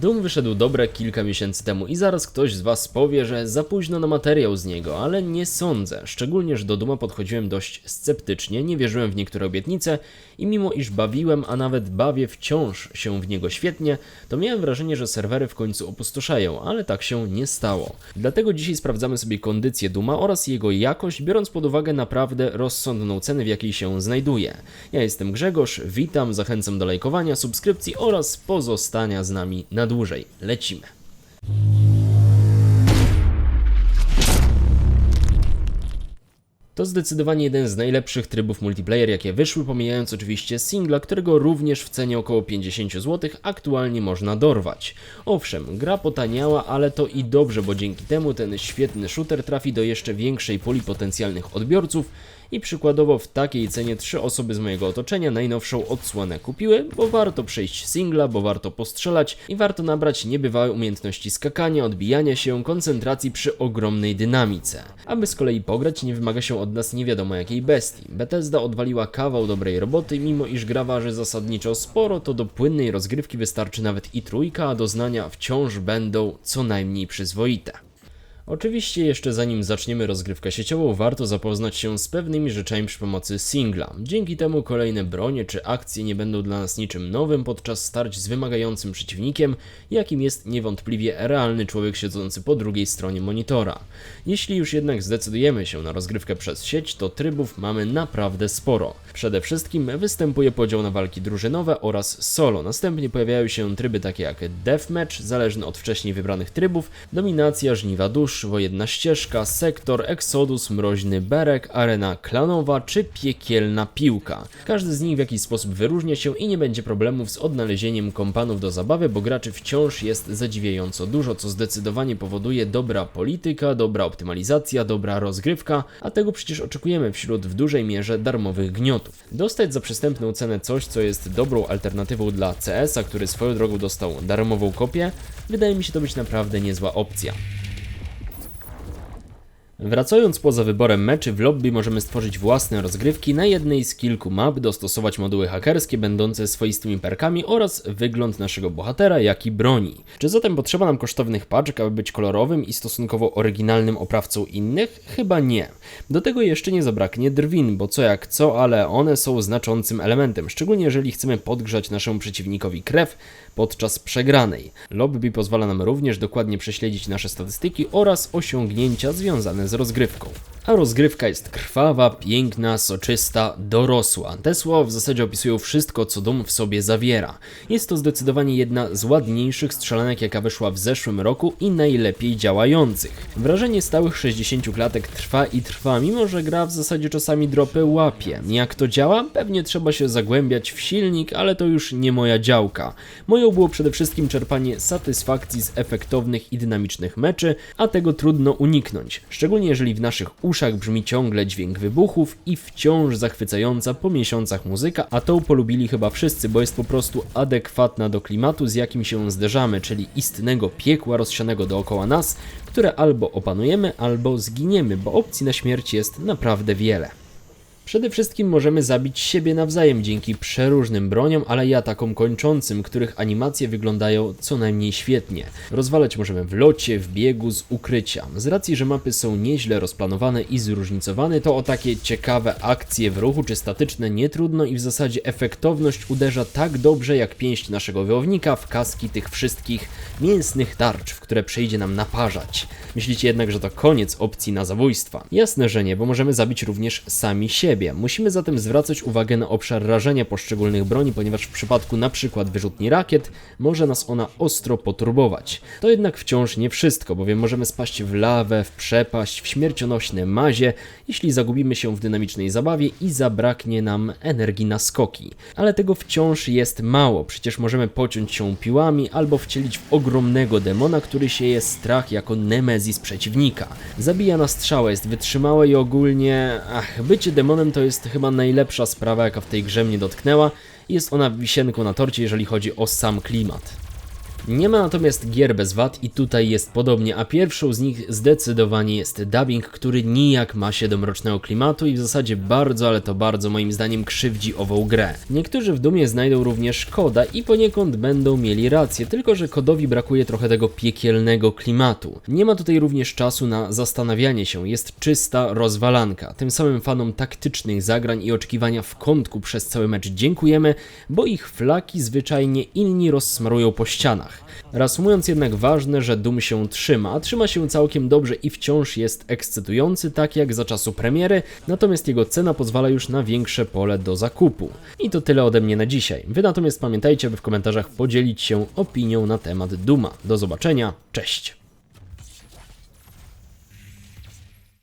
Doom wyszedł dobre kilka miesięcy temu i zaraz ktoś z was powie, że za późno na materiał z niego, ale nie sądzę. Szczególnie, że do Duma podchodziłem dość sceptycznie, nie wierzyłem w niektóre obietnice i mimo iż bawiłem, a nawet bawię wciąż się w niego świetnie, to miałem wrażenie, że serwery w końcu opustoszeją, ale tak się nie stało. Dlatego dzisiaj sprawdzamy sobie kondycję Duma oraz jego jakość, biorąc pod uwagę naprawdę rozsądną cenę, w jakiej się znajduje. Ja jestem Grzegorz, witam, zachęcam do lajkowania, subskrypcji oraz pozostania z nami na dłużej. Lecimy. To zdecydowanie jeden z najlepszych trybów multiplayer, jakie wyszły, pomijając oczywiście singla, którego również w cenie około 50 zł aktualnie można dorwać. Owszem, gra potaniała, ale to i dobrze, bo dzięki temu ten świetny shooter trafi do jeszcze większej puli potencjalnych odbiorców i przykładowo w takiej cenie trzy osoby z mojego otoczenia najnowszą odsłonę kupiły, bo warto przejść singla, bo warto postrzelać i warto nabrać niebywałe umiejętności skakania, odbijania się, koncentracji przy ogromnej dynamice. Aby z kolei pograć nie wymaga się od nas nie wiadomo jakiej bestii. Bethesda odwaliła kawał dobrej roboty, mimo iż gra zasadniczo sporo, to do płynnej rozgrywki wystarczy nawet i trójka, a doznania wciąż będą co najmniej przyzwoite. Oczywiście jeszcze zanim zaczniemy rozgrywkę sieciową, warto zapoznać się z pewnymi rzeczami przy pomocy singla. Dzięki temu kolejne bronie czy akcje nie będą dla nas niczym nowym podczas starć z wymagającym przeciwnikiem, jakim jest niewątpliwie realny człowiek siedzący po drugiej stronie monitora. Jeśli już jednak zdecydujemy się na rozgrywkę przez sieć, to trybów mamy naprawdę sporo. Przede wszystkim występuje podział na walki drużynowe oraz solo. Następnie pojawiają się tryby takie jak deathmatch, zależny od wcześniej wybranych trybów, dominacja, żniwa dusz, wojenna ścieżka, sektor, exodus, mroźny berek, arena klanowa czy piekielna piłka. Każdy z nich w jakiś sposób wyróżnia się i nie będzie problemów z odnalezieniem kompanów do zabawy, bo graczy wciąż jest zadziwiająco dużo, co zdecydowanie powoduje dobra polityka, dobra optymalizacja, dobra rozgrywka, a tego przecież oczekujemy wśród w dużej mierze darmowych gniotów. Dostać za przystępną cenę coś, co jest dobrą alternatywą dla CS-a, który swoją drogą dostał darmową kopię, wydaje mi się to być naprawdę niezła opcja. Wracając poza wyborem meczy, w lobby możemy stworzyć własne rozgrywki na jednej z kilku map, dostosować moduły hakerskie będące swoistymi perkami oraz wygląd naszego bohatera, jak i broni. Czy zatem potrzeba nam kosztownych paczek, aby być kolorowym i stosunkowo oryginalnym oprawcą innych? Chyba nie. Do tego jeszcze nie zabraknie drwin, bo co jak co, ale one są znaczącym elementem, szczególnie jeżeli chcemy podgrzać naszemu przeciwnikowi krew podczas przegranej. Lobby pozwala nam również dokładnie prześledzić nasze statystyki oraz osiągnięcia związane z rozgrywką. A rozgrywka jest krwawa, piękna, soczysta, dorosła. Te słowa w zasadzie opisują wszystko, co dom w sobie zawiera. Jest to zdecydowanie jedna z ładniejszych strzelanek, jaka wyszła w zeszłym roku i najlepiej działających. Wrażenie stałych 60 klatek trwa i trwa, mimo że gra w zasadzie czasami dropy łapie. Jak to działa? Pewnie trzeba się zagłębiać w silnik, ale to już nie moja działka. Moją było przede wszystkim czerpanie satysfakcji z efektownych i dynamicznych meczy, a tego trudno uniknąć, szczególnie jeżeli w naszych uszach brzmi ciągle dźwięk wybuchów i wciąż zachwycająca po miesiącach muzyka, a tą polubili chyba wszyscy, bo jest po prostu adekwatna do klimatu, z jakim się zderzamy, czyli istnego piekła rozsianego dookoła nas, które albo opanujemy, albo zginiemy, bo opcji na śmierć jest naprawdę wiele. Przede wszystkim możemy zabić siebie nawzajem dzięki przeróżnym broniom, ale i atakom kończącym, których animacje wyglądają co najmniej świetnie. Rozwalać możemy w locie, w biegu, z ukrycia. Z racji, że mapy są nieźle rozplanowane i zróżnicowane, to o takie ciekawe akcje w ruchu czy statyczne nie trudno i w zasadzie efektowność uderza tak dobrze jak pięść naszego wojownika w kaski tych wszystkich mięsnych tarcz, w które przyjdzie nam naparzać. Myślicie jednak, że to koniec opcji na zabójstwa? Jasne, że nie, bo możemy zabić również sami siebie. Musimy zatem zwracać uwagę na obszar rażenia poszczególnych broni, ponieważ w przypadku przykład wyrzutni rakiet może nas ona ostro poturbować. To jednak wciąż nie wszystko, bowiem możemy spaść w lawę, w przepaść, w śmiercionośne mazie, jeśli zagubimy się w dynamicznej zabawie i zabraknie nam energii na skoki. Ale tego wciąż jest mało, przecież możemy pociąć się piłami albo wcielić w ogromnego demona, który sieje strach jako nemezis przeciwnika. Zabija na strzałę, jest wytrzymałe i ogólnie... Ach, bycie demonem to jest chyba najlepsza sprawa, jaka w tej grze mnie dotknęła jest ona wisienką na torcie, jeżeli chodzi o sam klimat. Nie ma natomiast gier bez wad i tutaj jest podobnie, a pierwszą z nich zdecydowanie jest dubbing, który nijak ma się do mrocznego klimatu i w zasadzie bardzo, ale to bardzo moim zdaniem krzywdzi ową grę. Niektórzy w Dumie znajdą również koda i poniekąd będą mieli rację, tylko że kodowi brakuje trochę tego piekielnego klimatu. Nie ma tutaj również czasu na zastanawianie się, jest czysta rozwalanka. Tym samym fanom taktycznych zagrań i oczekiwania w kątku przez cały mecz dziękujemy, bo ich flaki zwyczajnie inni rozsmarują po ścianach. Reasumując jednak ważne, że Doom się trzyma, trzyma się całkiem dobrze i wciąż jest ekscytujący, tak jak za czasu premiery, natomiast jego cena pozwala już na większe pole do zakupu. I to tyle ode mnie na dzisiaj. Wy natomiast pamiętajcie, by w komentarzach podzielić się opinią na temat Duma. Do zobaczenia, cześć!